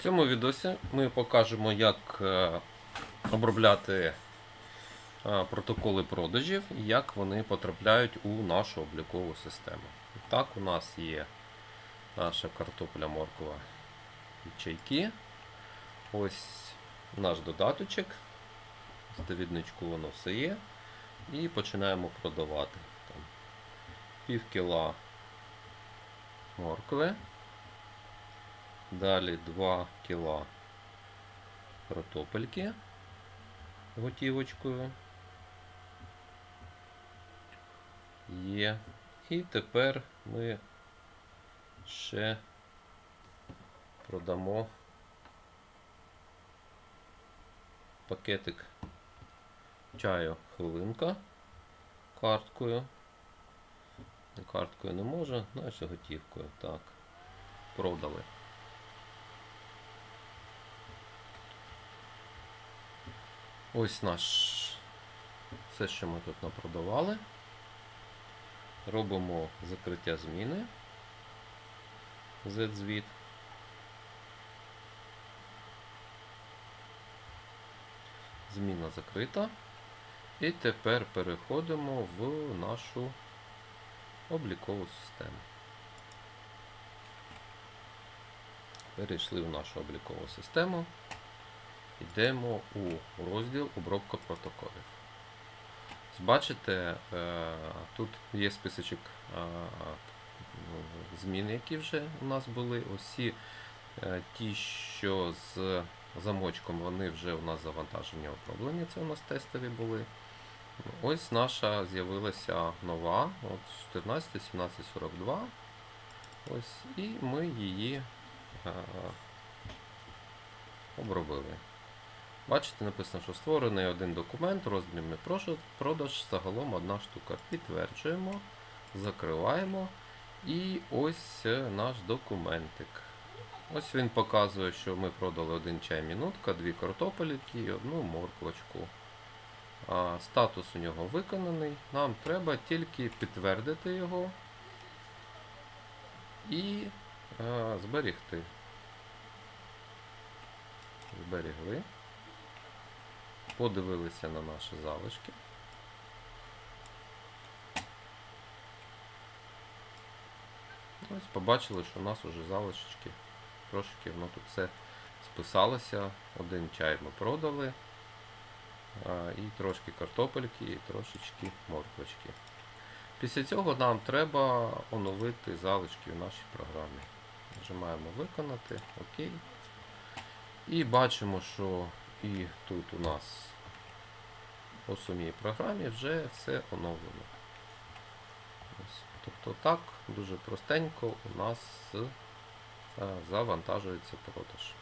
В цьому відосі ми покажемо, як е, обробляти е, протоколи продажів як вони потрапляють у нашу облікову систему. Так, у нас є наша картопля морква і чайки. Ось наш додаточок. З довідничку воно все є. І починаємо продавати. Там, пів кіла моркви. Далі 2 кіла картопельки готівочкою. Є. І тепер ми ще продамо пакетик чаю хвилинка карткою. Карткою не може, значить готівкою. Так. Продали. Ось наш все, що ми тут напродавали. Робимо закриття зміни. Z-звіт. Зміна закрита. І тепер переходимо в нашу облікову систему. Перейшли в нашу облікову систему. Йдемо у розділ обробка протоколів. Бачите, е, тут є списочок е, змін, які вже у нас були. Усі е, ті, що з замочком, вони вже у нас завантажені оброблені, це у нас тестові були. Ось наша з'явилася нова, от 14, 17, 42. Ось, і ми її обробили. Бачите, написано, що створений один документ, розмірний продаж, загалом одна штука. Підтверджуємо, закриваємо. І ось е, наш документик. Ось він показує, що ми продали один чай мінутка, дві картопельки і одну морквочку. А, Статус у нього виконаний. Нам треба тільки підтвердити його і а, зберігти. Зберігли. Подивилися на наші залишки. Ось побачили, що у нас вже залишечки трошки, ну тут все списалося. Один чай ми продали. І трошки картопельки, і трошечки морквочки. Після цього нам треба оновити залишки в нашій програмі. Нажимаємо виконати, ОК. І бачимо, що і тут у нас по самій програмі вже все оновлено. Тобто так, дуже простенько у нас е, завантажується продаж.